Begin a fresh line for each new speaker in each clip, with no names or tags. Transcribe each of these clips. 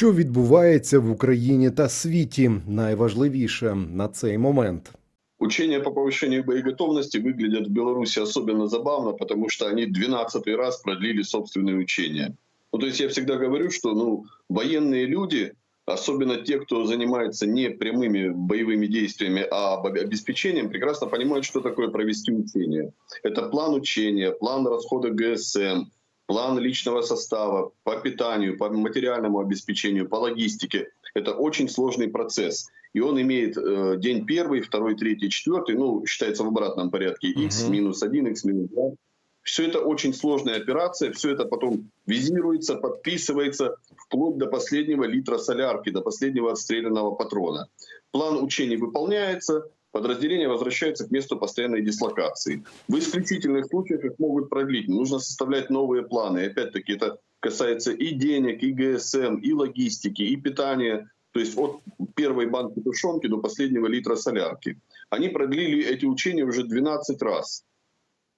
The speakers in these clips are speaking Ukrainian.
Що відбувається в Україні та світі, найважливіше на цей момент.
Учения по повышению боеготовности выглядят в Беларуси особенно забавно, потому что они 12 раз продлили собственные учения. Ну, то есть я всегда говорю, что ну, военные люди, особенно те, кто занимается не прямыми боевыми действиями, а об- обеспечением, прекрасно понимают, что такое провести учение. Это план учения, план расхода ГСМ, план личного состава по питанию, по материальному обеспечению, по логистике. Это очень сложный процесс. И он имеет э, день первый, второй, третий, четвертый, ну, считается в обратном порядке, x минус 1, x минус 2. Все это очень сложная операция, все это потом визируется, подписывается вплоть до последнего литра солярки, до последнего отстрелянного патрона. План учений выполняется, подразделения возвращаются к месту постоянной дислокации. В исключительных случаях их могут продлить. Нужно составлять новые планы. И опять-таки это касается и денег, и ГСМ, и логистики, и питания. То есть от первой банки тушенки до последнего литра солярки. Они продлили эти учения уже 12 раз.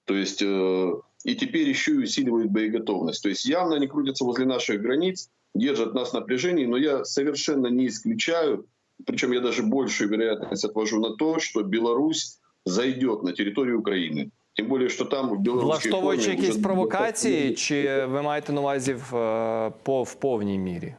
То есть э, и теперь еще и усиливают боеготовность. То есть явно они крутятся возле наших границ, держат нас в напряжении, но я совершенно не исключаю, причем я даже большую вероятность отвожу на то, что Беларусь зайдет на территорию Украины. Тем более, что там в белорусской
Влаштовуючи
форме
якісь
уже-
провокації, чи ви маєте на увазі в, е, по в повній мірі?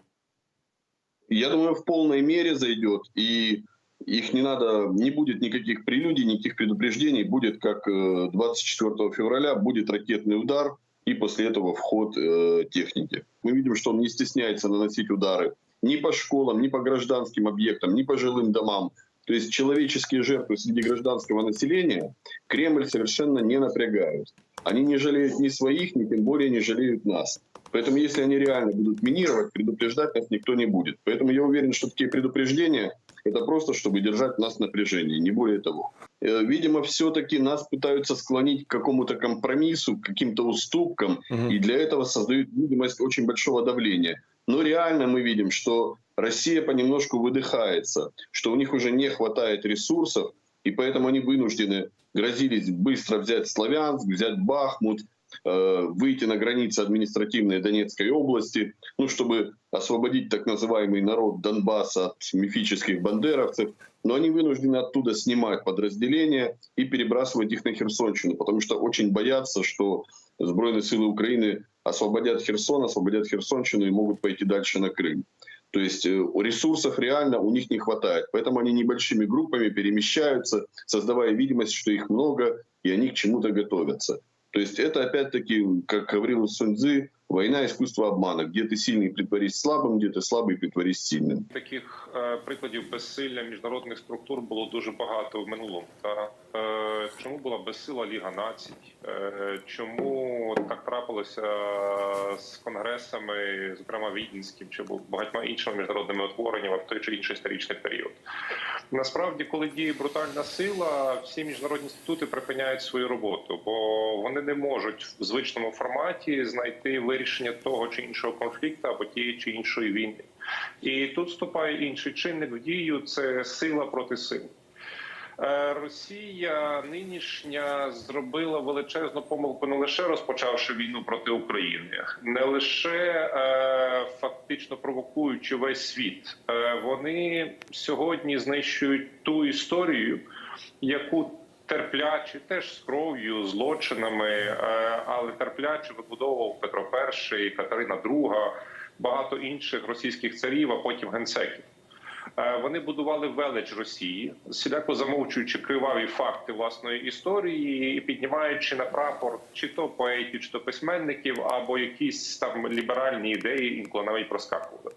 Я думаю, в полной мере зайдет, и их не надо, не будет никаких прелюдий, никаких предупреждений, будет как э, 24 февраля, будет ракетный удар, и после этого вход э, техники. Мы видим, что он не стесняется наносить удары Ни по школам, ни по гражданским объектам, ни по жилым домам. То есть человеческие жертвы среди гражданского населения Кремль совершенно не напрягают. Они не жалеют ни своих, ни тем более не жалеют нас. Поэтому если они реально будут минировать, предупреждать нас никто не будет. Поэтому я уверен, что такие предупреждения это просто, чтобы держать нас в напряжении, не более того. Э, Видимо, все-таки нас пытаются склонить к какому-то компромиссу, к каким-то уступкам,
Мгм.
и для этого создают видимость очень большого давления. Но реально мы видим, что Россия понемножку выдыхается, что у них уже не хватает ресурсов, и поэтому они вынуждены, грозились быстро взять Славянск, взять Бахмут, э, выйти на границы административной Донецкой области, ну, чтобы освободить так называемый народ Донбасса от мифических бандеровцев. Но они вынуждены оттуда снимать подразделения и перебрасывать их на Херсонщину, потому что очень боятся, что Збройные силы Украины освободят Херсон, освободят Херсонщину и могут пойти дальше на Крым. То есть э, ресурсов реально у них не хватает. Поэтому они небольшими группами перемещаются, создавая видимость, что их много, и они к чему-то готовятся. То есть это опять-таки, как говорил Сунь Цзы, война искусство обмана. Где ты сильный, притворись слабым, где ты слабый, притворись сильным.
Таких е, прикладів безсилля міжнародних структур було дуже багато в минулому. Та е, чому була безсила Ліга Націй? Е, чому так трапилося з конгресами, зокрема віденським чи багатьма іншими міжнародними утвореннями в той чи інший історичний період? Насправді, коли діє брутальна сила, всі міжнародні інститути припиняють свою роботу, бо вони не можуть в звичному форматі знайти вирішення того чи іншого конфлікту або тієї чи іншої війни. І тут вступає інший чинник в дію це сила проти сили. Е, Росія нинішня зробила величезну помилку, не лише розпочавши війну проти України, не лише е, фактично провокуючи весь світ. Е, вони сьогодні знищують ту історію, яку терпляче, теж з кров'ю, злочинами, е, але терпляче вибудовував Петро І, Катерина II, багато інших російських царів, а потім генсеків. Е, Вони будували велич Росії, всіляко замовчуючи криваві факти власної історії і піднімаючи на прапор чи то поетів, чи то письменників, або якісь там ліберальні ідеї, інколи навіть проскакували.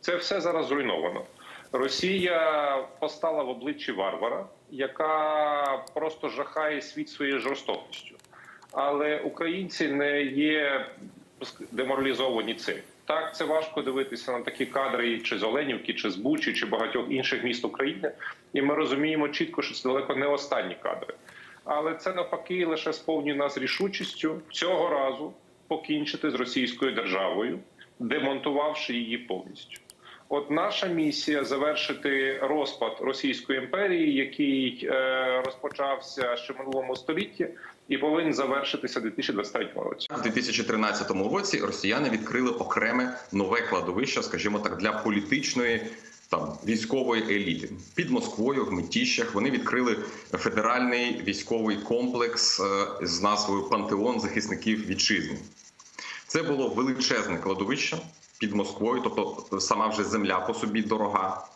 Це все зараз зруйновано. Росія постала в обличчі варвара, яка просто жахає світ своєю жорстокістю. Але українці не є деморалізовані цим. Так, це важко дивитися на такі кадри, чи з Оленівки, чи з Бучі, чи багатьох інших міст України. І ми розуміємо чітко, що це далеко не останні кадри. Але це навпаки лише сповнює нас рішучістю цього разу покінчити з російською державою, демонтувавши її повністю. От наша місія завершити розпад Російської імперії, який е, розпочався ще в минулому столітті, і повинен завершитися у 2023 році.
У 2013 році росіяни відкрили окреме нове кладовище, скажімо так, для політичної там військової еліти під Москвою в Митіщах. Вони відкрили федеральний військовий комплекс е, з назвою Пантеон захисників вітчизни. Це було величезне кладовище під Москвою, тобто сама вже земля по собі дорога.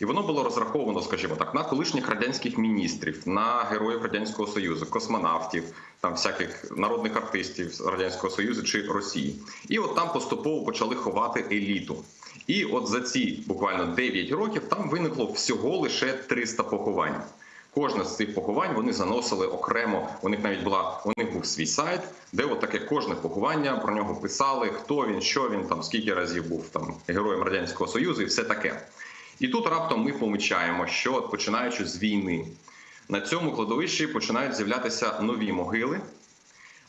І воно було розраховано, скажімо так, на колишніх радянських міністрів, на героїв радянського союзу, космонавтів, там всяких народних артистів радянського союзу чи Росії. І от там поступово почали ховати еліту. І от за ці буквально 9 років там виникло всього лише 300 поховань. Кожне з цих поховань вони заносили окремо. У них навіть була у них був свій сайт, де от таке кожне поховання про нього писали, хто він, що він там, скільки разів був там героєм радянського союзу, і все таке. І тут раптом ми помічаємо, що починаючи з війни, на цьому кладовищі починають з'являтися нові могили,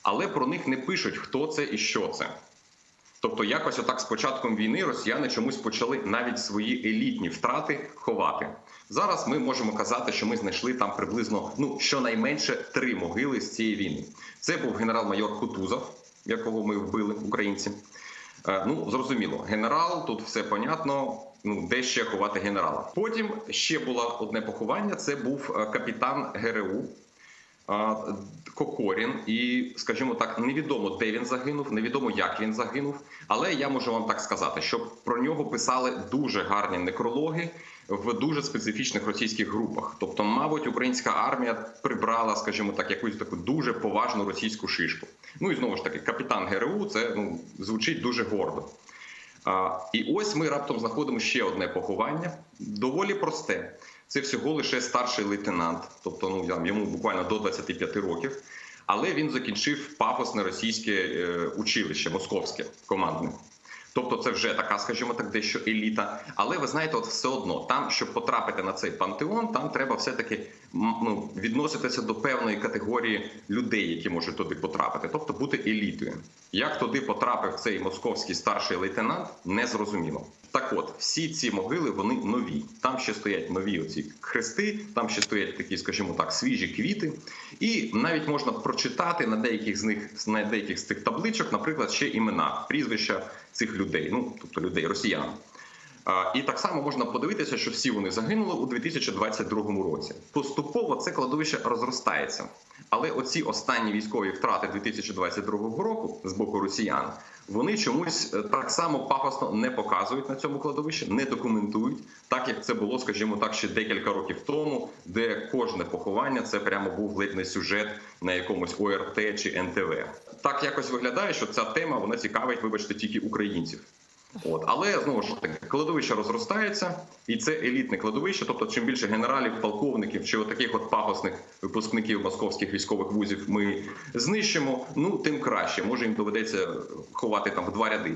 але про них не пишуть, хто це і що це. Тобто, якось отак з початком війни росіяни чомусь почали навіть свої елітні втрати ховати. Зараз ми можемо казати, що ми знайшли там приблизно ну щонайменше три могили з цієї війни. Це був генерал-майор Кутузов, якого ми вбили українці. Е, Ну зрозуміло, генерал тут все понятно. Ну де ще ховати генерала? Потім ще було одне поховання. Це був е, капітан ГРУ Кокорін, і, скажімо так, невідомо, де він загинув, невідомо, як він загинув. Але я можу вам так сказати, що про нього писали дуже гарні некрологи в дуже специфічних російських групах. Тобто, мабуть, українська армія прибрала, скажімо так, якусь таку дуже поважну російську шишку. Ну і знову ж таки, капітан ГРУ це ну звучить дуже гордо. І ось ми раптом знаходимо ще одне поховання, доволі просте. Це всього лише старший лейтенант, тобто ну йому буквально до 25 років. Але він закінчив пафосне російське е, училище, московське командне. Тобто, це вже така, скажімо так, дещо еліта. Але ви знаєте, от все одно там, щоб потрапити на цей пантеон, там треба все-таки ну, відноситися до певної категорії людей, які можуть туди потрапити, тобто бути елітою. Як туди потрапив цей московський старший лейтенант, не зрозуміло. Так от, всі ці могили вони нові. Там ще стоять нові оці хрести, там ще стоять такі, скажімо так, свіжі квіти. І навіть можна прочитати на деяких з них на деяких з цих табличок, наприклад, ще імена, прізвища цих людей, ну тобто людей, росіян. І так само можна подивитися, що всі вони загинули у 2022 році. Поступово це кладовище розростається. Але оці останні військові втрати 2022 року з боку росіян вони чомусь е, так само пафосно не показують на цьому кладовищі, не документують, так як це було, скажімо так, ще декілька років тому, де кожне поховання це прямо був ледь не сюжет на якомусь ОРТ чи НТВ. Так якось виглядає, що ця тема вона цікавить, вибачте, тільки українців. От, але знову ж таки, кладовище розростається, і це елітне кладовище. Тобто, чим більше генералів, полковників чи отаких таких от пафосних випускників московських військових вузів ми знищимо, ну тим краще. Може їм доведеться ховати там в два ряди.